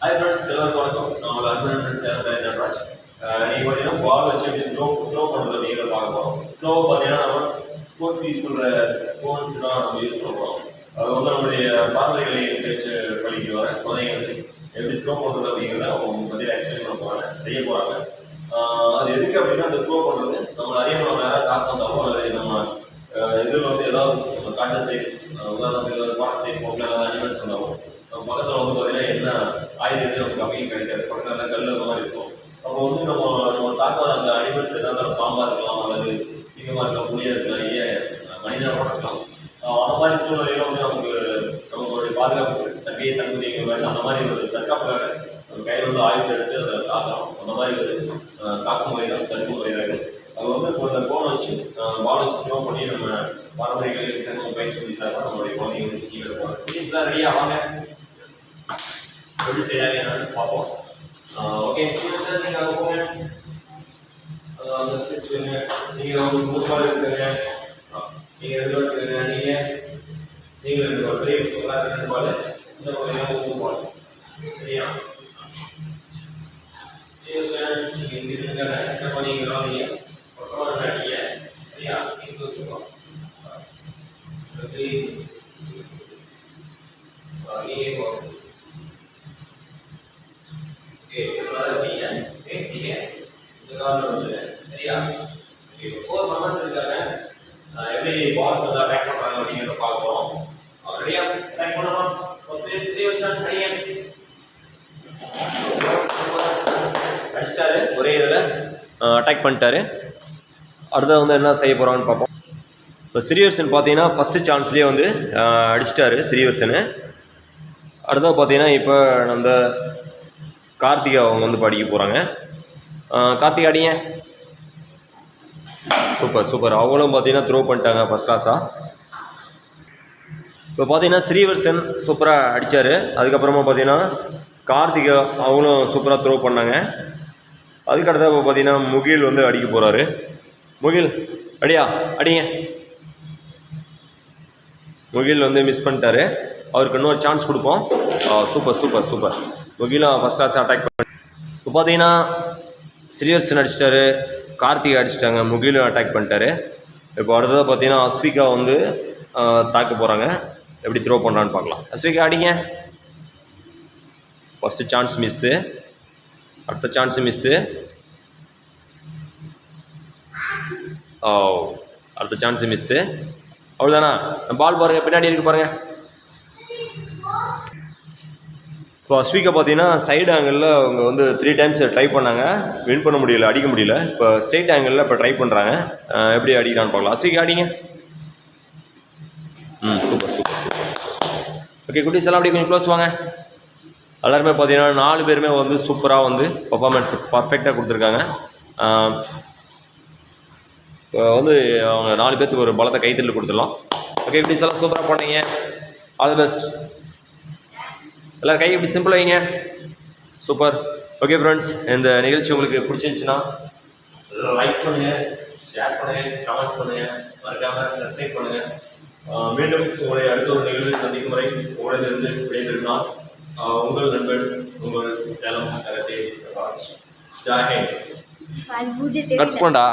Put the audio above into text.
Hi friends எல்லாருக்கும் வணக்கம். நான் உங்கள் ஃப்ரெண்ட்ஸ் நண்பன் சேலம் ஜெயராஜ் நீங்கள் பார்த்தீங்கன்னா பால் வச்சு எப்படி த்ரோ த்ரோ பண்ணுறது நீங்கள் பார்க்க போகிறோம் பார்த்தீங்கன்னா நம்ம ஸ்போர்ட்ஸ் யூஸ் பண்ணுற ஃபோன்ஸ் தான் நம்ம யூஸ் பண்ணுறோம் அது வந்து நம்மளுடைய பார்வைகளை பேச்சு பள்ளிக்கு வர குழந்தைங்களுக்கு எப்படி த்ரோ பண்ணுறது அப்படிங்கிறத அவங்க பற்றி எக்ஸ்பிளைன் பண்ண போகிறாங்க செய்ய போகிறாங்க அது எதுக்கு அப்படின்னா அந்த த்ரோ பண்ணுறது நம்ம நிறைய நம்ம யாராவது காத்து வந்தாலும் அல்லது நம்ம இதில் வந்து ஏதாவது நம்ம காட்ட சைடு உதாரணத்துக்கு ஏதாவது பாட்டு சைடு போகலாம் அனிமல்ஸ் வந்தாலும் நம்ம பக்கத்தில் வந்து பார்த்தீங்கன்னா என்ன ஆயுதங்கள் நமக்கு அமையும் கிடைக்காது நல்ல கல் அந்த மாதிரி இருக்கும். அப்போ வந்து நம்ம நம்ம தாக்கம் அந்த அனிமல்ஸ் ஏதாவது பாம்பாக இருக்கலாம் அல்லது சிங்கமாக இருக்கலாம் புளியாக இருக்கலாம் ஏன் மனிதனாக இருக்கலாம். அந்த மாதிரி சூழ்நிலையில வந்து நமக்கு நம்மளுடைய பாதுகாப்பு தங்கையை தங்குதிங்க வேண்டும் அந்த மாதிரி ஒரு தற்காப்புக்காக நம்ம கையில் வந்து ஆயுதம் எடுத்து அதை தாக்கலாம். அந்த மாதிரி ஒரு ஆஹ் தாக்கும் முறை தான் தடுப்பு முறை தான் அது வந்து இப்போ இந்த கோணம் வச்சு பால் வச்சு த்ரோ பண்ணி நம்ம பாரம்பரிய கல்வி சங்கம் பயிற்சி சார் நம்மளுடைய குழந்தைங்க வச்சு கீழே போகிறோம் ப்ளீஸ் தான் ரெடியாக வாங்க. எப்படி செய்யாங்க என்னன்னு பார்ப்போம் ஓகே சார் நீங்கள் அங்கே போங்க அந்த ஸ்கெட்ச் வேணுங்க நீங்கள் உங்களுக்கு முதுபால் இருக்குங்க நீங்கள் ரெண்டு பால் இருக்குங்க நீங்கள் நீங்கள் ரெண்டு பால் பெரிய ரெண்டு பால் இந்த மூணு பால் சரியா? நீங்கள் இங்கே நீங்கள் பக்கமாக நடிங்க சரியா? இங்கே வச்சுக்கோ. நீங்கள் ஓகே சூப்பராக இருக்கீங்க பேசிங்க வந்து சரியா? ஃபோர் மெம்பர்ஸ் இருக்காங்க. எப்படி பால்ஸ் வந்து அட்டாக் பண்ணுறாங்க அப்படிங்கிறத பார்க்குறோம் ரெடியா அட்டாக் ஸ்ரீவர்ஷன் அடிச்சிட்டாரு. ஒரே இதில் அட்டாக் பண்ணிட்டாரு. அடுத்தது வந்து என்ன செய்ய போகிறான்னு பார்ப்போம். இப்போ ஸ்ரீவர்சன் பார்த்தீங்கன்னா ஃபஸ்ட்டு சான்ஸ்லேயே வந்து அடிச்சிட்டாரு ஸ்ரீவர்சனு அடுத்தது பார்த்தீங்கன்னா இப்போ அந்த கார்த்திகா அவங்க வந்து படிக்க போகிறாங்க கார்த்திக் அடிங்க. Super super. அவங்களும் பார்த்தீங்கன்னா த்ரோ பண்ணிட்டாங்க ஃபஸ்ட் கிளாஸாக இப்போ பார்த்தீங்கன்னா ஸ்ரீவர்சன் சூப்பராக அடித்தார் அதுக்கப்புறமா பார்த்தீங்கன்னா கார்த்திகா அவங்களும் சூப்பராக த்ரோ பண்ணாங்க. அதுக்கு அடுத்த இப்போ பார்த்தீங்கன்னா முகில் வந்து அடிக்க போகிறாரு முகில் அடியா அடிங்க. முகில் வந்து மிஸ் பண்ணிட்டாரு. அவருக்கு இன்னொரு சான்ஸ் கொடுப்போம். சூப்பர் சூப்பர் சூப்பர் முகிலும் ஃபஸ்ட் கிளாஸ் அட்டாக் பண்ண இப்போ பார்த்தீங்கன்னா ஸ்ரீவர்சன் அடிச்சிட்டாரு கார்த்திகை அடிச்சிட்டாங்க முகிலும் அட்டாக் பண்ணிட்டாரு. இப்போ அடுத்ததாக பார்த்தீங்கன்னா அஸ்விகா வந்து தாக்க போகிறாங்க எப்படி த்ரோ பண்ணுறான்னு பார்க்கலாம். அஸ்விகா அடிங்க. ஃபஸ்ட்டு சான்ஸ் மிஸ்ஸு அடுத்த சான்ஸு மிஸ்ஸு ஓ அடுத்த சான்ஸு மிஸ்ஸு அவ்வளோதானா பால் பாருங்கள் பின்னாடி இருக்கு பாருங்கள் இப்போ அஸ்விகா பார்த்தீங்கன்னா சைடு ஆங்கிளில் அவங்க வந்து த்ரீ டைம்ஸ் ட்ரை பண்ணாங்க. வின் பண்ண முடியல அடிக்க முடியல. இப்போ ஸ்ட்ரெயிட் ஆங்கிளில் இப்போ ட்ரை பண்ணுறாங்க எப்படி அடிக்கிறான்னு பார்க்கலாம். அஸ்விகா அடிங்க. ம் சூப்பர் சூப்பர் சூப்பர் ஓகே குட்டீஸ் எல்லாம் அப்படி கொஞ்சம் க்ளோஸ் வாங்க. எல்லாருமே பார்த்தீங்கன்னா நாலு பேருமே வந்து சூப்பராக வந்து பர்ஃபார்மன்ஸ் பர்ஃபெக்டாக கொடுத்துருக்காங்க. இப்போ வந்து அவங்க நாலு பேர்த்துக்கு ஒரு பலத்தை கைத்தறி கொடுத்துடலாம். ஓகே குட்டீஸ் எல்லாம் சூப்பராக பண்ணீங்க. ஆல் தி பெஸ்ட் எல்லோரும் கை இப்படி சிம்பிள் வைங்க. சூப்பர் ஓகே ஃப்ரெண்ட்ஸ் இந்த நிகழ்ச்சி உங்களுக்கு பிடிச்சிருந்துச்சுன்னா லைக் பண்ணுங்கள் ஷேர் பண்ணுங்கள் கமெண்ட்ஸ் பண்ணுங்கள் மறக்காமல் சப்ஸ்கிரைப் பண்ணுங்கள் மீண்டும் உங்களை அடுத்த ஒரு நிகழ்வில் சந்திக்கும் வரை உங்களிலிருந்து விடைபெறும் ஆஹ் உங்கள் நண்பன் உங்கள் சேலம் கரத்தே ராஜ் ஜாஹே கட் பண்ணா